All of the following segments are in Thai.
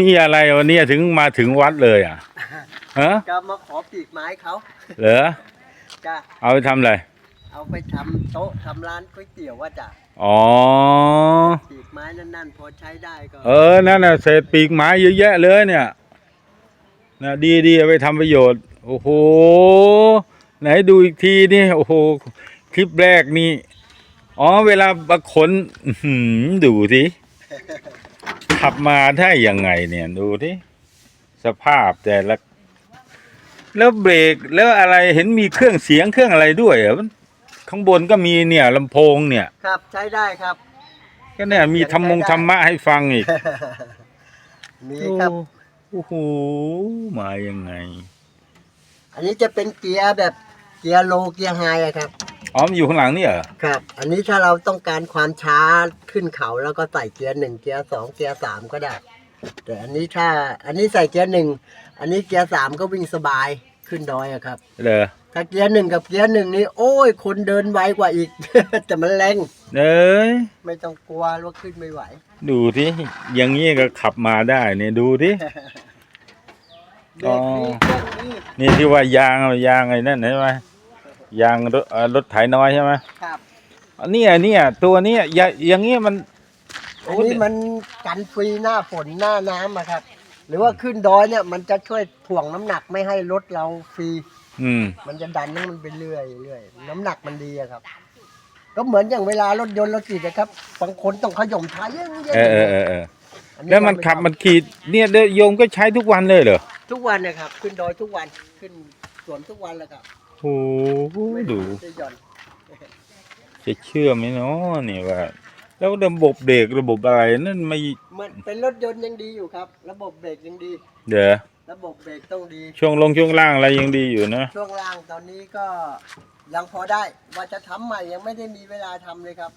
มีอะไรวันนี้ถึงมาถึงวัดเลยอะฮะก็มาขอปีกไม้เขาเหรอจะเอาไปทำอะไรเอาไปทำโต๊ะทำร้านก๋วยเตี๋ยวว่าจะอ๋อปีกไม้นั่นๆพอใช้ได้ก็เออนั่นน่ะเศษปีกไม้เยอะแยะเลยเนี่ยนะดีดีเอาไปทำประโยชน์ โอ้โห ไหนดูอีกทีนี่โอ้โห คลิปแรกนี่ อ๋อ เวลาบางคนอื้อหือดูสิ ขับมาได้ยังไงเนี่ยดูที่สภาพแต่ละ แล้วเบรกแล้วอะไรเห็นมีเครื่องเสียงเครื่องอะไรด้วยเหรอมันข้างบนก็มีเนี่ยลำโพงเนี่ย ครับใช้ได้ครับ ก็เนี่ยมีธรรมงธรรมะให้ฟังอีกมีครับโอ้โหมายังไง อันนี้จะเป็นเกียร์แบบเกียร์โลเกียร์ไฮอะครับ อ๋อมันอยู่ข้างหลังนี่เหรอครับ อันนี้ถ้าเราต้องการความช้าขึ้นเขาแล้วก็ใส่เกียร์หนึ่งเกียร์สองเกียร์สามก็ได้ แต่อันนี้ถ้าอันนี้ใส่เกียร์หนึ่งอันนี้เกียร์สามก็วิ่งสบายขึ้นดอยอะครับเหรอถ้าเกียร์หนึ่งกับเกียร์หนึ่งนี่โอ้ย คนเดินไวกว่าอีก แต่มันแรงเอ้ยไม่ต้องกลัวว่าขึ้นไม่ไหว ดูที่อย่างนี้ก็ขับมาได้เนี่ยดูที่ เบรกนี้เครื่องนี้นี่ที่ว่ายางยางไอ้นั่นใช่ไหม ยางรถเอ่อรถไถน้อยใช่ไหมครับ อันเนี้ยเนี่ยตัวเนี้ยอย่าอย่างเงี้ยมันอันนี้มันกันฟรีหน้าฝนหน้าน้ำอะครับ หรือว่าขึ้นดอยเนี่ยมันจะช่วยถ่วงน้ำหนักไม่ให้รถเราฟรี อืม มันจะดันให้มันไปเรื่อยเรื่อยน้ำหนักมันดีอะครับ ก็เหมือนอย่างเวลารถยนต์เราขี่นะครับบางคนต้องขย่มท้ายเยอะๆเออเออเออเอออันนี้แล้วมันเราไขับมันขี่เนี่ยเดยวโยมก็ใช้ทุกวันเลยเหรอทุกวันนะครับ ขึ้นดอยทุกวันขึ้นสวนทุกวันแล้วครับ โอ้โหไม่ดูได้หย่อนจะเชื่อไหมเนาะเนี่ยว่า แล้วระบบเบรกระบบอะไรนั่นไม่มันเป็นรถยนต์ยังดีอยู่ครับ ระบบเบรกยังดี เดี๋ยวระบบเบรกต้องดีช่วงลงช่วงล่างอะไรยังดีอยู่นะช่วงล่างตอนนี้ก็ยังพอได้ว่าจะทำใหม่ยังไม่ได้มีเวลาทำเลยครับ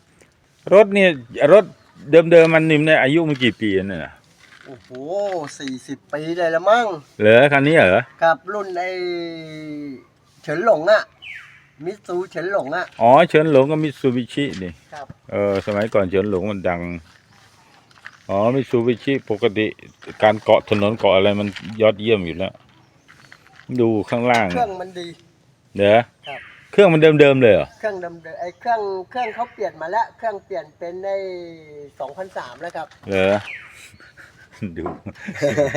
รถเนี่ยรถเดิมๆมันนิ่มเนี่ยอายุมันกี่ปีเนี่ยนะโอ้โหสี่สิบปีเลยละมั้งเหรอคันนี้เหรอ กับรุ่นไอ เฉินหลงอะมิตซูเฉินหลงอะอ๋อเฉินหลงก็มิตซูบิชินี่ครับ เออสมัยก่อนเฉินหลงมันดัง อ๋อมิตซูบิชิปกติการเกาะถนนเกาะอะไรมันยอดเยี่ยมอยู่แล้ว ดูข้างล่างเครื่องมันดี เดี๋ยวครับ เครื่องมันเดิมๆเลยเหรอเครื่องเดิมๆไอเครื่องเครื่องเขาเปลี่ยนมาแล้วเครื่องเปลี่ยนเป็นในสองพันสามแล้วครับ เหรอ ดู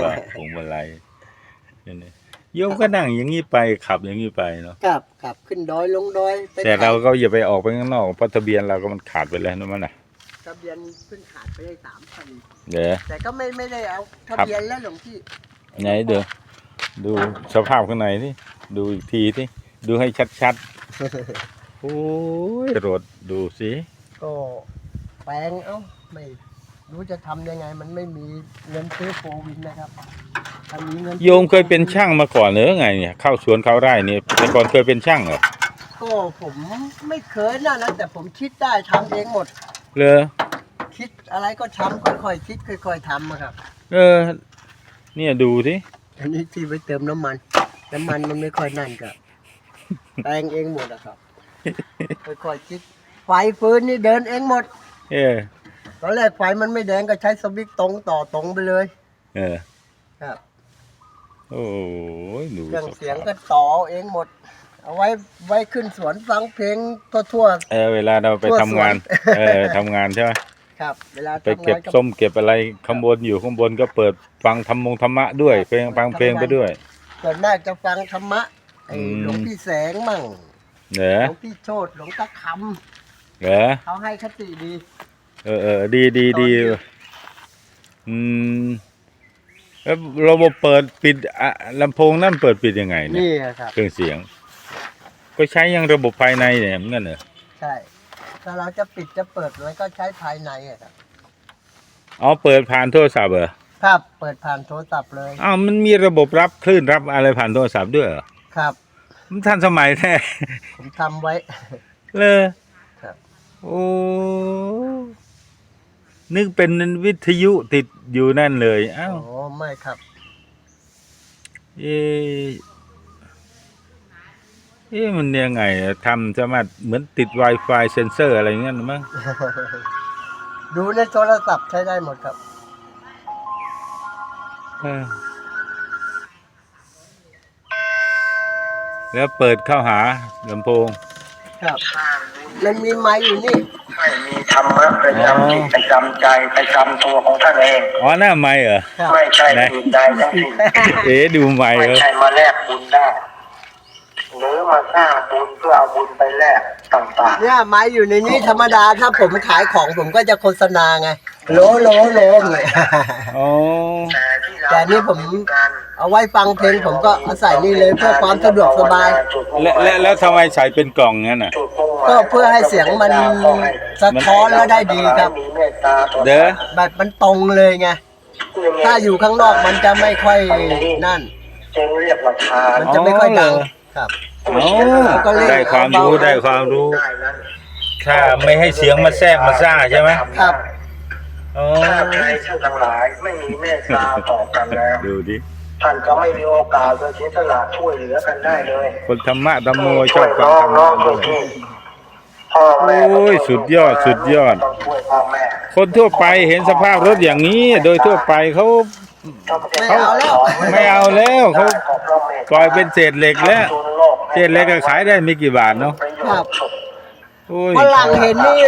ว่าพวงมาลัยนี่ โยมก็นั่งอย่างนี้ไปขับอย่างนี้ไปเนาะครับครับขึ้นดอยลงดอยไปแต่เราก็อย่าไปออกไปข้างนอกเพราะทะเบียนเราก็มันขาดไปแล้วนะมันน่ะทะเบียนเพิ่งขาดไปได้สามพันเดี๋ยวแต่ก็ไม่ไม่ได้เอาทะครับเบียนแล้วหลวงพี่ไหนเดี๋ยวดูสภาพข้างในที่ดูอีกทีที่ดูให้ชัดๆโอ้ยรถดูสิก็แปลงเอ้าไม่ รู้จะทำยังไง มันไม่มีเงินซื้อโฟวินนะครับถ้ามีเงินซื้อโยมเคยเป็นช่างมาก่อนเหรือไงเนี่ยเข้าสวนเข้าไร่เนี่ยแต่ก่อนเคยเป็นช่างเหรอก็ผมไม่เคยนะนะแต่ผมคิดได้ทำเองหมด เลอคิดอะไรก็ทำค่อยๆคิดค่อย ๆทำอะครับ เออ เนี่ยดูสิอันนี้ที่ไปเติมน้ำมัน น้ำมันมันไม่ค่อยนั่นกับ แปลงเองหมดอะครับ ค่อยๆคิดไฟฟืนนี่เดินเองหมด เออ ตอนแรกไฟมันไม่แดงก็ใช้สวิตช์ตรงต่อตรงไปเลยเออ ครับ โอ้ยดูเครื่องสภาพเสียงก็ต่อเองหมด เอาไว้ไว้ขึ้นสวนฟังเพลงทั่ว เออเวลาเราไปทำงานเออทำงานใช่ไหมๆ ครับ เวลาไปทำเก็บงานก็ ส้มเก็บอะไรข้างบนอยู่ข้างบนก็เปิดฟังธรรมงธรรมะด้วยเพลงฟังเพลงไปด้วย ส่วนมากจะฟังธรรมะไอ้อืม หลวงพี่แสงมั่ง เหรอหลวงพี่โชตหลวงตาคเหรอำเขาให้คติดี เออเออดีดีดีตอนที่อืมแล้วระบบเปิดปิดอะลำโพงนั่นเปิดปิดยังไงเนี่ยนี่อะครับ เครื่องเสียง ก็ใช้ยังระบบภายในเนี่ยเหมือนกันเหรอใช่ถ้าเราจะปิดจะเปิดมันก็ใช้ภายในอะครับ อ๋อเปิดผ่านโทรศัพท์เหรอครับเปิดผ่านโทรศัพท์เลยอ้าวมันมีระบบรับคลื่นรับอะไรผ่านโทรศัพท์ด้วยเหรอครับ มันทันสมัยแท้ผมทำไว้ เลยครับ โอ้ นึกเป็นวิทยุติดอยู่นั่นเลยอ้าวโอ้ไม่ครับเอะเอ๊ะมันยังไงอะทำสามารถเหมือนติด Wi-Fi เซนเซอร์อะไรเงี้ยมั้งดูในโทรศัพท์ใช้ได้หมดครับเออแล้วเปิดเข้าหาลำโพง ครับ มันมีไม้อยู่นี่ ให้มีธรรมะประจำจิตประจำใจประจำตัวของท่านเอง อ๋อหน้าไม้เหรอครับไม่ใช่อื่นใดทั้งสิ้นเอ๊ะดูไม้ไม่เหรอใช่มาแลกบุญได้ หรือมาสร้างบุญเพื่อเอาบุญไปแลกต่างเนี่ยไม้อยู่ในนี้ธรรมดาถ้าผมขายของผมก็จะโฆษณาไงโหลโหลโหลอย่างเงี้ยอ๋อ ๆแต่ที่เรา แต่นี่ผมการเอาไว้ฟังเพลงผมก็เอาใส่นี่เลยเพื่อความสะดวกสบาย และและแล้วทำไมใส่เป็นกล่องงั้นอะจุดมุ่งหมายก็เพื่อให้เสียงมันสะท้อนแล้วได้ดีครับมีเมตตาต่อเด้อแบบมันตรงเลยไงถ้าอยู่ข้างนอกมันจะไม่ค่อยนั่นจึงเรียกว่าทานมันจะไม่ค่อยดังครับอ๋อได้ความรู้ได้ความรู้ได้นั้นถ้าไม่ให้เสียงมาแทรกมาซ่าใช่ไหมครับ อ๋อถ้าใครท่านทั้งหลายไม่มีเมตตาต่อกันแล้ว ดูดิ ท่านก็ไม่มีโอกาสจะเสียสละช่วยเหลือกันได้เลยคนธรรมะธรรมโมชช่อวบยฟังน้องธรรน้อมะงช่วยพี่พ่อแม่โอ้ยสุดยอดสุดยอด ต้องช่วยพ่อแม่คนทั่วไปเห็นสภาพรถอย่างนี้ โดยทั่วไปเขา ไม่เอาแล้ว ไม่เอาแล้วเขา ปล่อยเป็นเศษเหล็กแล้ว เศษเหล็กก็ขายได้ไม่กี่บาทเนาะ ครับ โอ้ย ฝรั่งเห็นนี่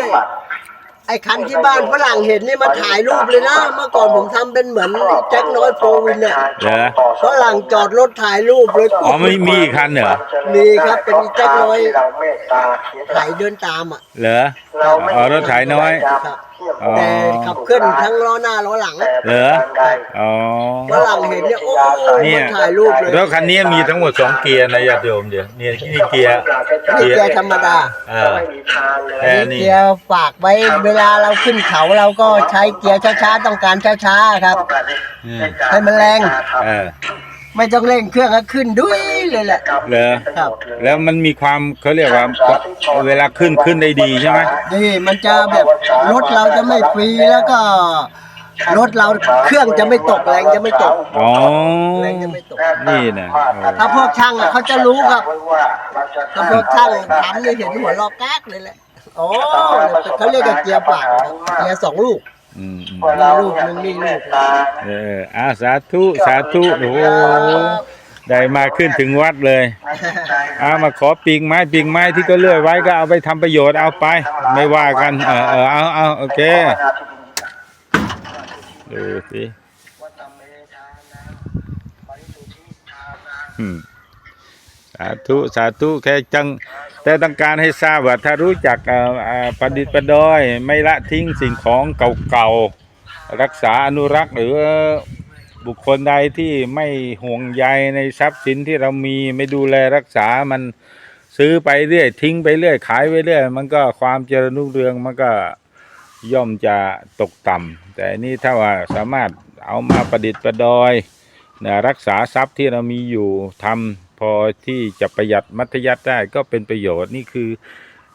ไอ้คันที่บ้านฝรั่งเห็นนี่มาถ่ายรูปเลยนะ เมื่อก่อนผมทำเป็นเหมือนแจ็คน้อยโฟวินเนี่ยเหรอ ฝรั่งจอดรถถ่ายรูปเลยอ๋อไม่มีอีกคันเหรอ มีครับเป็นแจ็คน้อยเราเมตตาเสียสละถ่ายเดินตามอะเหรอเราไม่อ๋อรถไถน้อย ครับ อ๋อ แต่ขับเคลื่อนทั้งล้อหน้าล้อหลังเหรอ อ๋อฝรั่งเห็นเนี่ยโอ้ยเนี่ยมาถ่ายรูปเลยแล้วคันนี้มีทั้งหมดสองเกียร์นะญาติโยมเดี๋ยวเนี่ยนี่เกียร์ นี่แกธรรมดาเออ ไม่มีทางเลยแค่นี่ เกียร์ฝากไว้เวลาเราขึ้นเขาเราก็ใช้เกียร์ช้าๆต้องการช้าๆครับให้มันแรง เออ ไม่ต้องเร่งเครื่องก็ขึ้นดุ้ย เลยแหละ เหรอครับ แล้วมันมีความเขาเรียกว่า เวลาขึ้นขึ้นได้ดีใช่ไหมนี่มันจะแบบรถเราจะไม่ฟรีแล้วก็ รถเราเครื่องจะไม่ตกแรงจะไม่ตกอ๋อแรงจะไม่ตก นี่นะถ้าพวกช่างอะเขาจะรู้ครับถ้าพวกช่างทำนี่เห็นหัวลอกแก๊กเลยแหละโอ้เขาเรียกกับเกียร์ปากนะครับเกียร์สองลูกอืมอืมมีลูกหนึ่งมีลูกเอออาสาธุสาธุโอ้โห ได้มาขึ้นถึงวัดเลยอามาขอปีกไม้ปีกไม้ที่ก็เลื่อยไว้ก็เอาไปทำประโยชน์เอาไป ไม่ว่ากัน เออเออเอาเอาโอเคดูสิอืมสาธุสาธุแค่จัง แต่ต้องการให้ทราบว่าถ้ารู้จักเอ่อเอ่อประดิษฐ์ประดอย ไม่ละทิ้งสิ่งของเก่าๆรักษาอนุรักษ์หรือ บุคคลใดที่ไม่ห่วงใยในทรัพย์สินที่เรามีไม่ดูแลรักษามันซื้อไปเรื่อย ทิ้งไปเรื่อย ขายไปเรื่อย มันก็ความเจริญรุ่งเรืองมันก็ย่อมจะตกต่ำแต่นี่ถ้าว่าสามารถเอามาประดิษฐ์ประดอยนะรักษาทรัพย์ที่เรามีอยู่ทำพอที่จะประหยัดมัธยัติได้ก็เป็นประโยชน์นี่คือ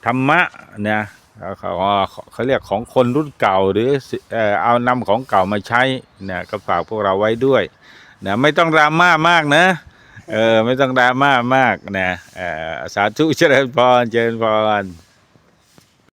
ธรรมะนะ เขาเขาเรียกของคนรุ่นเก่าหรือเออเอานำของเก่ามาใช้นะก็ฝากพวกเราไว้ด้วยนะไม่ต้องดราม่ามากนะเออไม่ต้องดราม่ามากนะเออสาธุเจริญพรเจริญพร